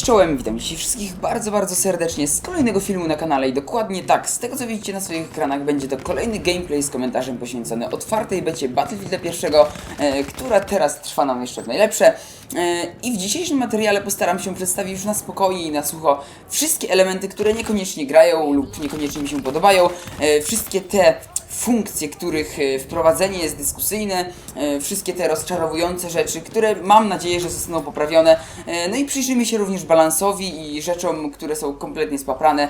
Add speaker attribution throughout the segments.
Speaker 1: Cześć, czołem, witam dzisiaj wszystkich bardzo, bardzo serdecznie z kolejnego filmu na kanale i dokładnie tak, z tego co widzicie na swoich ekranach będzie to kolejny gameplay z komentarzem poświęcony otwartej becie Battlefielda pierwszego, e, która teraz trwa nam jeszcze w najlepsze. E, i w dzisiejszym materiale postaram się przedstawić już na spokojnie i na sucho wszystkie elementy, które niekoniecznie grają lub niekoniecznie mi się podobają, e, wszystkie te funkcje, których e, wprowadzenie jest dyskusyjne, e, wszystkie te rozczarowujące rzeczy, które mam nadzieję, że zostaną poprawione. E, No i przyjrzyjmy się również balansowi i rzeczom, które są kompletnie spaprane,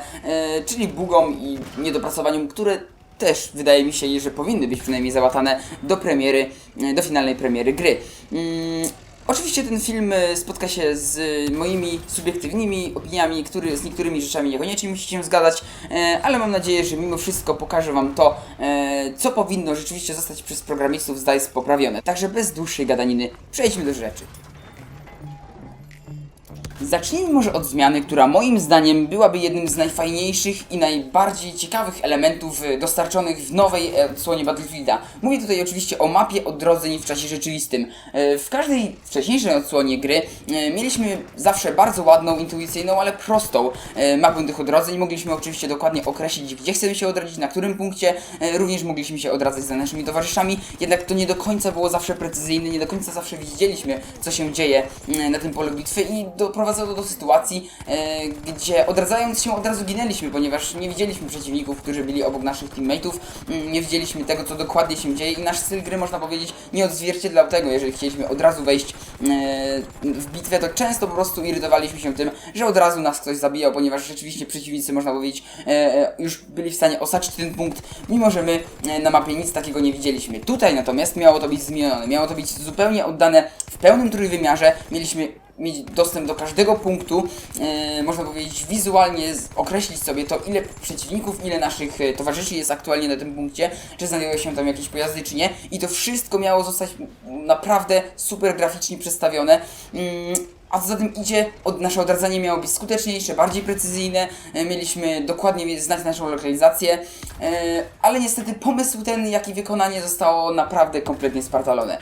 Speaker 1: czyli bugom i niedopracowaniom, które też wydaje mi się, że powinny być przynajmniej załatane do premiery, do finalnej premiery gry. Oczywiście ten film e, spotka się z e, moimi subiektywnymi opiniami, który, z niektórymi rzeczami niekoniecznie musicie się zgadzać, e, ale mam nadzieję, że mimo wszystko pokażę Wam to, co powinno rzeczywiście zostać przez programistów z DICE poprawione. Także bez dłuższej gadaniny przejdźmy do rzeczy. Zacznijmy może od zmiany, która moim zdaniem byłaby jednym z najfajniejszych i najbardziej ciekawych elementów e, dostarczonych w nowej e, odsłonie Battlefielda. Mówię tutaj oczywiście o mapie odrodzeń w czasie rzeczywistym. E, W każdej wcześniejszej odsłonie gry mieliśmy zawsze bardzo ładną, intuicyjną, ale prostą mapę tych odrodzeń. Mogliśmy oczywiście dokładnie określić, gdzie chcemy się odrodzić, na którym punkcie. Również mogliśmy się odradzać za naszymi towarzyszami, jednak to nie do końca było zawsze precyzyjne, nie do końca zawsze widzieliśmy, co się dzieje na tym polu bitwy i doprowadzało to do sytuacji, e, gdzie odradzając się od razu ginęliśmy, ponieważ nie widzieliśmy przeciwników, którzy byli obok naszych teammateów, mm, nie widzieliśmy tego, co dokładnie się dzieje i nasz styl gry, można powiedzieć, nie odzwierciedlał tego, jeżeli chcieliśmy od razu wejść e, w bitwę, to często po prostu irytowaliśmy się tym, że od razu nas ktoś zabijał, ponieważ rzeczywiście przeciwnicy, można powiedzieć, e, e, już byli w stanie osaczyć ten punkt, mimo że my e, na mapie nic takiego nie widzieliśmy. Tutaj natomiast miało to być zmienione, miało to być zupełnie oddane w pełnym trójwymiarze, mieliśmy mieć dostęp do każdego punktu, e, można powiedzieć wizualnie określić sobie to, ile przeciwników, ile naszych e, towarzyszy jest aktualnie na tym punkcie, czy znajdują się tam jakieś pojazdy, czy nie. I to wszystko miało zostać naprawdę super graficznie przedstawione. Mm, a co za tym idzie, od, nasze odradzanie miało być skuteczniejsze, bardziej precyzyjne, e, mieliśmy dokładnie znać naszą lokalizację, ale niestety pomysł ten, jak i wykonanie zostało naprawdę kompletnie spartalone.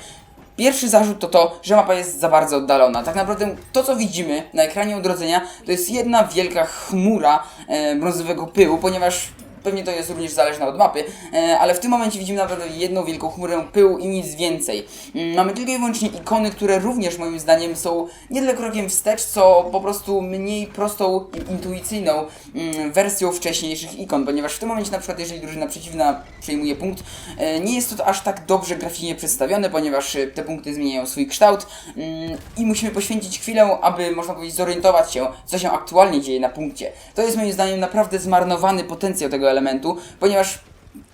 Speaker 1: Pierwszy zarzut to to, że mapa jest za bardzo oddalona. Tak naprawdę to, co widzimy na ekranie odrodzenia, to jest jedna wielka chmura e, brązowego pyłu, ponieważ pewnie to jest również zależne od mapy, e, ale w tym momencie widzimy naprawdę jedną wielką chmurę pyłu i nic więcej. Mm, Mamy tylko i wyłącznie ikony, które również moim zdaniem są nie tyle krokiem wstecz, co po prostu mniej prostą i intuicyjną mm, wersją wcześniejszych ikon, ponieważ w tym momencie na przykład jeżeli drużyna przeciwna przejmuje punkt, e, nie jest to aż tak dobrze graficznie przedstawione, ponieważ e, te punkty zmieniają swój kształt mm, i musimy poświęcić chwilę, aby można powiedzieć zorientować się, co się aktualnie dzieje na punkcie. To jest moim zdaniem naprawdę zmarnowany potencjał tego elementu, ponieważ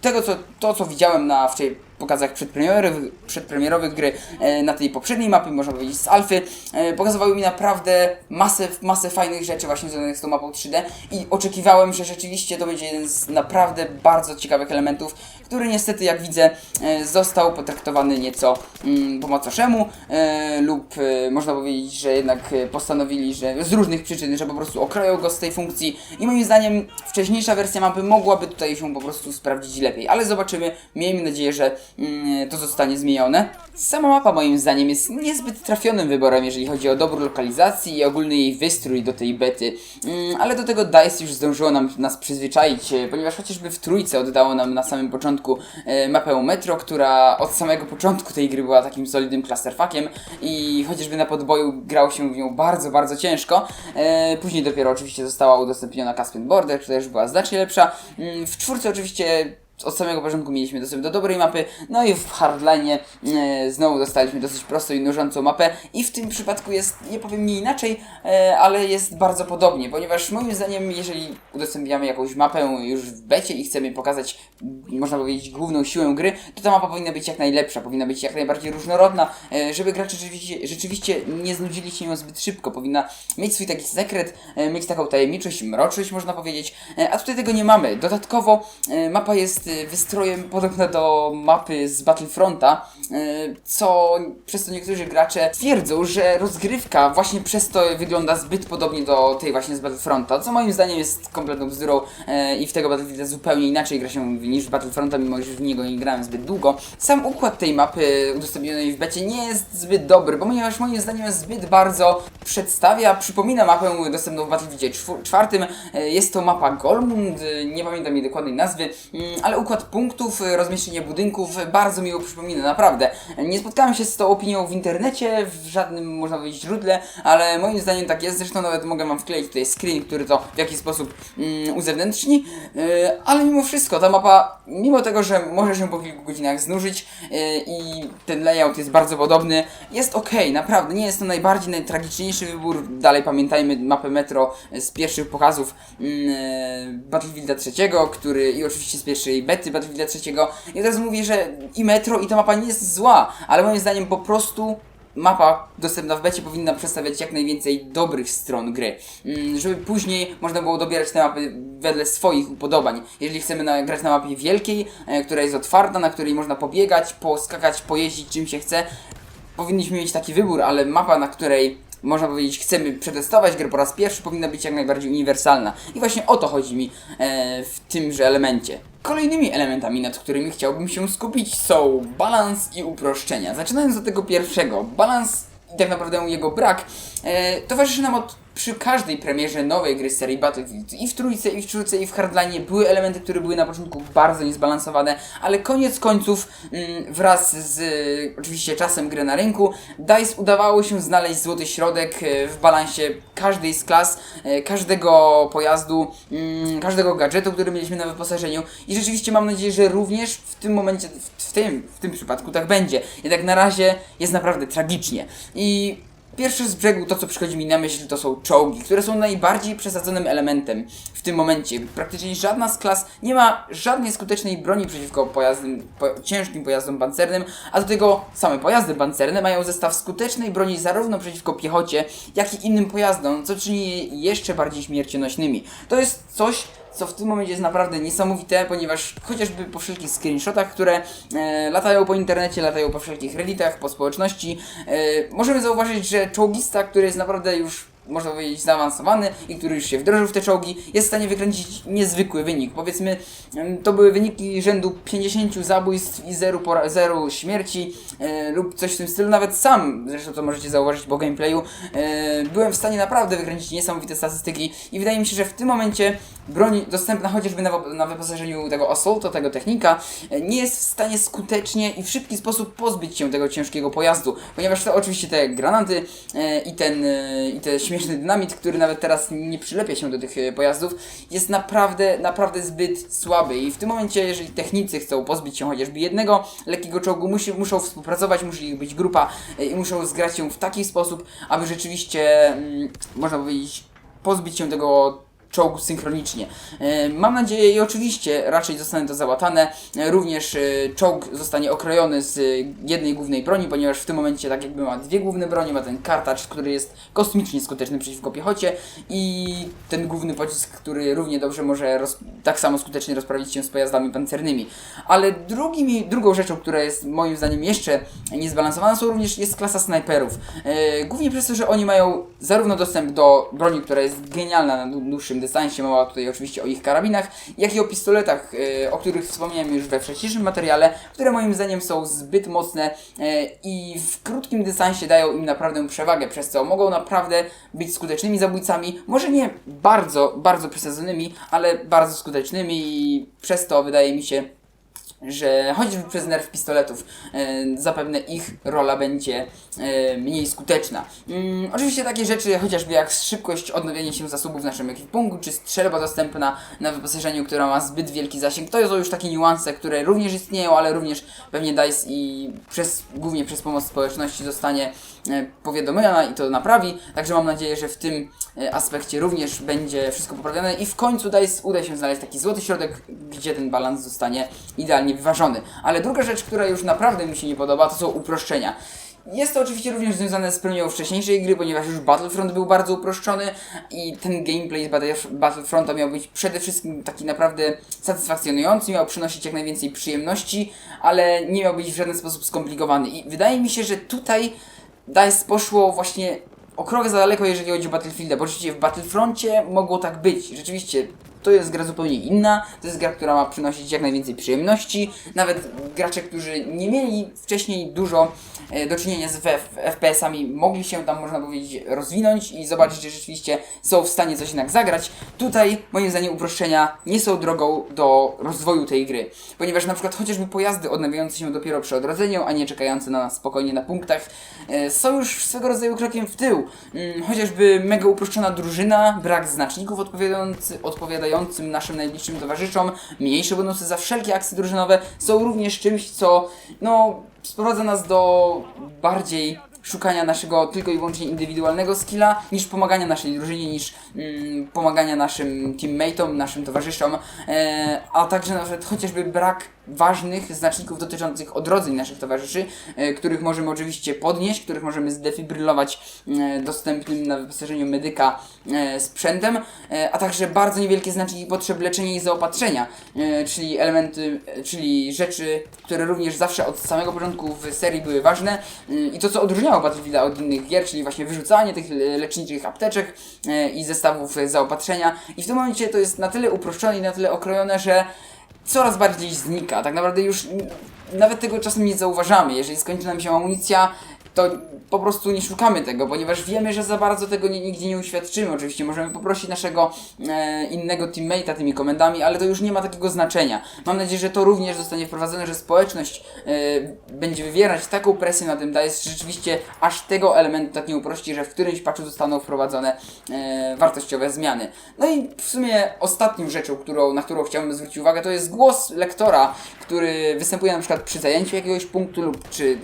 Speaker 1: tego, co, to, co widziałem na wczoraj pokazach przedpremierowych, przedpremierowych gry e, na tej poprzedniej mapie, można powiedzieć z Alfy, e, pokazywały mi naprawdę masę, masę fajnych rzeczy właśnie związanych z tą mapą 3D i oczekiwałem, że rzeczywiście to będzie jeden z naprawdę bardzo ciekawych elementów, który niestety, jak widzę, e, został potraktowany nieco mm, po macoszemu lub można powiedzieć, że jednak postanowili, że z różnych przyczyn, że po prostu okroją go z tej funkcji i moim zdaniem wcześniejsza wersja mapy mogłaby tutaj się po prostu sprawdzić lepiej, ale zobaczymy, miejmy nadzieję, że to zostanie zmienione. Sama mapa moim zdaniem jest niezbyt trafionym wyborem, jeżeli chodzi o dobór lokalizacji i ogólny jej wystrój do tej bety, mm, ale do tego DICE już zdążyło nam, nas przyzwyczaić, e, ponieważ chociażby w trójce oddało nam na samym początku e, mapę Metro, która od samego początku tej gry była takim solidnym clusterfuckiem i chociażby na podboju grał się w nią bardzo, bardzo ciężko. E, później dopiero oczywiście została udostępniona Caspian Border, która już była znacznie lepsza. Mm, w czwórce oczywiście od samego początku mieliśmy dostęp do dobrej mapy, no i w Hardline e, znowu dostaliśmy dosyć prostą i nużącą mapę. I w tym przypadku jest, nie powiem nie inaczej, e, ale jest bardzo podobnie, ponieważ moim zdaniem, jeżeli udostępniamy jakąś mapę już w becie i chcemy pokazać, można powiedzieć, główną siłę gry, to ta mapa powinna być jak najlepsza, powinna być jak najbardziej różnorodna, e, żeby gracze rzeczywiście, rzeczywiście nie znudzili się ją zbyt szybko, powinna mieć swój taki sekret, e, mieć taką tajemniczość, mroczność można powiedzieć, e, a tutaj tego nie mamy. Dodatkowo e, mapa jest jest y, wystrojem podobne do mapy z Battlefronta, y, co przez to niektórzy gracze twierdzą, że rozgrywka właśnie przez to wygląda zbyt podobnie do tej właśnie z Battlefronta, co moim zdaniem jest kompletną bzdurą y, i w tego Battlefielda zupełnie inaczej gra się niż w Battlefronta, mimo że w niego nie grałem zbyt długo. Sam układ tej mapy udostępnionej w becie nie jest zbyt dobry, ponieważ moim zdaniem zbyt bardzo przedstawia, przypomina mapę dostępną w Battlefieldzie czw- czwartym. Jest to mapa Golmund, nie pamiętam jej dokładnej nazwy, mm, ale układ punktów, e, rozmieszczenie budynków e, bardzo mi ją przypomina, naprawdę. Nie spotkałem się z tą opinią w internecie, w żadnym, można powiedzieć, źródle, ale moim zdaniem tak jest. Zresztą nawet mogę wam wkleić tutaj screen, który to w jakiś sposób mm, uzewnętrzni, E, ale mimo wszystko ta mapa, mimo tego, że może się po kilku godzinach znużyć e, i ten layout jest bardzo podobny, jest ok, naprawdę, nie jest to najbardziej, najtragiczniejszy wybór. Dalej pamiętajmy mapę Metro z pierwszych pokazów e, Battlefielda trzeciego, który i oczywiście z pierwszej bety Battlefielda trzeciego. I teraz mówię, że i Metro i ta mapa nie jest zła, ale moim zdaniem po prostu mapa dostępna w becie powinna przedstawiać jak najwięcej dobrych stron gry, Mm, żeby później można było dobierać te mapy wedle swoich upodobań. Jeżeli chcemy grać na mapie wielkiej, e, która jest otwarta, na której można pobiegać, poskakać, pojeździć czym się chce, powinniśmy mieć taki wybór, ale mapa, na której można powiedzieć, chcemy przetestować grę po raz pierwszy, powinna być jak najbardziej uniwersalna. I właśnie o to chodzi mi e, w tymże elemencie. Kolejnymi elementami, nad którymi chciałbym się skupić są balans i uproszczenia. Zaczynając od tego pierwszego, balans i tak naprawdę jego brak e, towarzyszy nam od przy każdej premierze nowej gry z serii Battlefield i w trójce, i w czwórce, i w Hardline były elementy, które były na początku bardzo niezbalansowane, ale koniec końców mm, wraz z oczywiście czasem gry na rynku DICE udawało się znaleźć złoty środek e, w balansie każdej z klas, e, każdego pojazdu, mm, każdego gadżetu, który mieliśmy na wyposażeniu i rzeczywiście mam nadzieję, że również w tym momencie, w tym, w tym przypadku tak będzie. Jednak na razie jest naprawdę tragicznie i Pierwsze z brzegu to, co przychodzi mi na myśl, to są czołgi, które są najbardziej przesadzonym elementem w tym momencie. Praktycznie żadna z klas nie ma żadnej skutecznej broni przeciwko pojazdom, po, ciężkim pojazdom pancernym, a do tego same pojazdy pancerne mają zestaw skutecznej broni zarówno przeciwko piechocie, jak i innym pojazdom, co czyni je jeszcze bardziej śmiercionośnymi. To jest coś, co w tym momencie jest naprawdę niesamowite, ponieważ chociażby po wszelkich screenshotach, które e, latają po internecie, latają po wszelkich redditach, po społeczności, e, możemy zauważyć, że czołgista, który jest naprawdę już można powiedzieć zaawansowany i który już się wdrożył w te czołgi, jest w stanie wykręcić niezwykły wynik. Powiedzmy, to były wyniki rzędu 50 zabójstw i 0, pora- 0 śmierci e, lub coś w tym stylu. Nawet sam, zresztą to możecie zauważyć po gameplayu, e, byłem w stanie naprawdę wykręcić niesamowite statystyki i wydaje mi się, że w tym momencie broń dostępna chociażby na, na wyposażeniu tego assaultu, tego technika, e, nie jest w stanie skutecznie i w szybki sposób pozbyć się tego ciężkiego pojazdu, ponieważ to oczywiście te granaty e, i ten e, i ten śmieszny dynamit, który nawet teraz nie przylepia się do tych e, pojazdów, jest naprawdę, naprawdę zbyt słaby. I w tym momencie, jeżeli technicy chcą pozbyć się chociażby jednego lekkiego czołgu, musi, muszą współpracować, musi ich być grupa e, i muszą zgrać się w taki sposób, aby rzeczywiście, mm, można powiedzieć, pozbyć się tego czołgu synchronicznie. E, Mam nadzieję i oczywiście raczej zostanie to załatane. E, Również e, czołg zostanie okrojony z jednej głównej broni, ponieważ w tym momencie tak jakby ma dwie główne bronie, ma ten kartacz, który jest kosmicznie skuteczny przeciwko piechocie i ten główny pocisk, który równie dobrze może tak samo skutecznie rozprawić się z pojazdami pancernymi. Ale drugimi, drugą rzeczą, która jest moim zdaniem jeszcze niezbalansowana, są również jest klasa snajperów. Głównie przez to, że oni mają zarówno dostęp do broni, która jest genialna na dłu- dłuższym dystansie, mowa tutaj oczywiście o ich karabinach, jak i o pistoletach, e, o których wspomniałem już we wcześniejszym materiale, które moim zdaniem są zbyt mocne e, i w krótkim dystansie dają im naprawdę przewagę, przez co mogą naprawdę być skutecznymi zabójcami, może nie bardzo, bardzo przesadzonymi, ale bardzo skutecznymi i przez to wydaje mi się, że choćby przez nerw pistoletów e, zapewne ich rola będzie e, mniej skuteczna. Mm, oczywiście takie rzeczy, chociażby jak szybkość odnowienia się zasobów w naszym ekwipunku, czy strzelba dostępna na wyposażeniu, która ma zbyt wielki zasięg, to są już takie niuanse, które również istnieją, ale również pewnie DICE i przez, głównie przez pomoc społeczności zostanie e, powiadomiona i to naprawi, także mam nadzieję, że w tym aspekcie również będzie wszystko poprawione i w końcu DICE uda się znaleźć taki złoty środek, gdzie ten balans zostanie idealnie wyważony. Ale druga rzecz, która już naprawdę mi się nie podoba, to są uproszczenia. Jest to oczywiście również związane z premierą wcześniejszej gry, ponieważ już Battlefront był bardzo uproszczony i ten gameplay z Battle- Battlefronta miał być przede wszystkim taki naprawdę satysfakcjonujący, miał przynosić jak najwięcej przyjemności, ale nie miał być w żaden sposób skomplikowany. I wydaje mi się, że tutaj DICE poszło właśnie o krok za daleko, jeżeli chodzi o Battlefielda, bo rzeczywiście w Battlefroncie mogło tak być. Rzeczywiście to jest gra zupełnie inna, to jest gra, która ma przynosić jak najwięcej przyjemności. Nawet gracze, którzy nie mieli wcześniej dużo e, do czynienia z FPS-ami, mogli się tam, można powiedzieć, rozwinąć i zobaczyć, że rzeczywiście są w stanie coś jednak zagrać. Tutaj, moim zdaniem, uproszczenia nie są drogą do rozwoju tej gry, ponieważ na przykład chociażby pojazdy odnawiające się dopiero przy odrodzeniu, a nie czekające na nas spokojnie na punktach, e, są już swego rodzaju krokiem w tył. Mm, Chociażby mega uproszczona drużyna, brak znaczników odpowiadający, naszym najbliższym towarzyszom, mniejsze bonusy za wszelkie akcje drużynowe są również czymś, co no, sprowadza nas do bardziej szukania naszego tylko i wyłącznie indywidualnego skilla, niż pomagania naszej drużynie, niż mm, pomagania naszym teammateom, naszym towarzyszom, e, a także na przykład chociażby brak ważnych znaczników dotyczących odrodzeń naszych towarzyszy, e, których możemy oczywiście podnieść, których możemy zdefibrylować e, dostępnym na wyposażeniu medyka e, sprzętem, a także bardzo niewielkie znaczniki potrzeb leczenia i zaopatrzenia, czyli elementy, czyli rzeczy, które również zawsze od samego początku w serii były ważne i to co odróżniało Battlefielda od innych gier, czyli właśnie wyrzucanie tych le- leczniczych apteczek i zestawów zaopatrzenia. I w tym momencie to jest na tyle uproszczone i na tyle okrojone, że coraz bardziej znika. Tak naprawdę już nawet tego czasem nie zauważamy. Jeżeli skończy nam się amunicja, to po prostu nie szukamy tego, ponieważ wiemy, że za bardzo tego nigdzie nie uświadczymy. Oczywiście możemy poprosić naszego e, innego teammate'a tymi komendami, ale to już nie ma takiego znaczenia. Mam nadzieję, że to również zostanie wprowadzone, że społeczność e, będzie wywierać taką presję na tym DICE, że rzeczywiście aż tego elementu tak nie uprości, że w którymś patchu zostaną wprowadzone e, wartościowe zmiany. No i w sumie ostatnią rzeczą, którą, na którą chciałbym zwrócić uwagę, to jest głos lektora, który występuje na przykład przy zajęciu jakiegoś punktu lub czy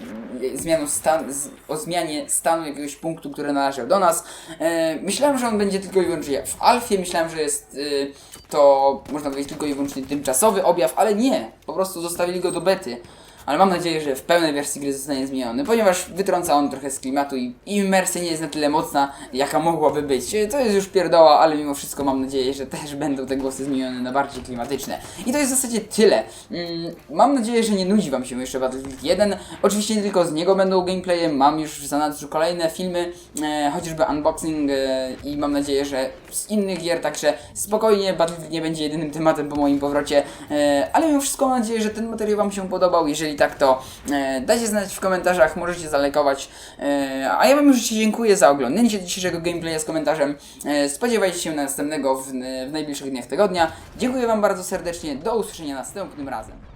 Speaker 1: zmianą stan, z, o zmianie stanu jakiegoś punktu, który należał do nas. E, myślałem, że on będzie tylko i wyłącznie w alfie, myślałem, że jest e, to, można powiedzieć, tylko i wyłącznie tymczasowy objaw, ale nie, po prostu zostawili go do bety. Ale mam nadzieję, że w pełnej wersji gry zostanie zmieniony, ponieważ wytrąca on trochę z klimatu i imersja nie jest na tyle mocna, jaka mogłaby być. To jest już pierdoła, ale mimo wszystko mam nadzieję, że też będą te głosy zmienione na bardziej klimatyczne. I to jest w zasadzie tyle. Mm, Mam nadzieję, że nie nudzi Wam się jeszcze Battlefield 1. Oczywiście nie tylko z niego będą gameplaye, mam już w zanadrzu kolejne filmy, e, chociażby unboxing e, i mam nadzieję, że z innych gier, także spokojnie Battlefield nie będzie jedynym tematem po moim powrocie, e, ale mimo wszystko mam nadzieję, że ten materiał Wam się podobał. Jeżeli tak, to e, dajcie znać w komentarzach, możecie zalajkować. E, a ja Wam już dziękuję za oglądanie dzisiejszego gameplaya z komentarzem. E, spodziewajcie się na następnego w, w najbliższych dniach tygodnia. Dziękuję Wam bardzo serdecznie, do usłyszenia następnym razem.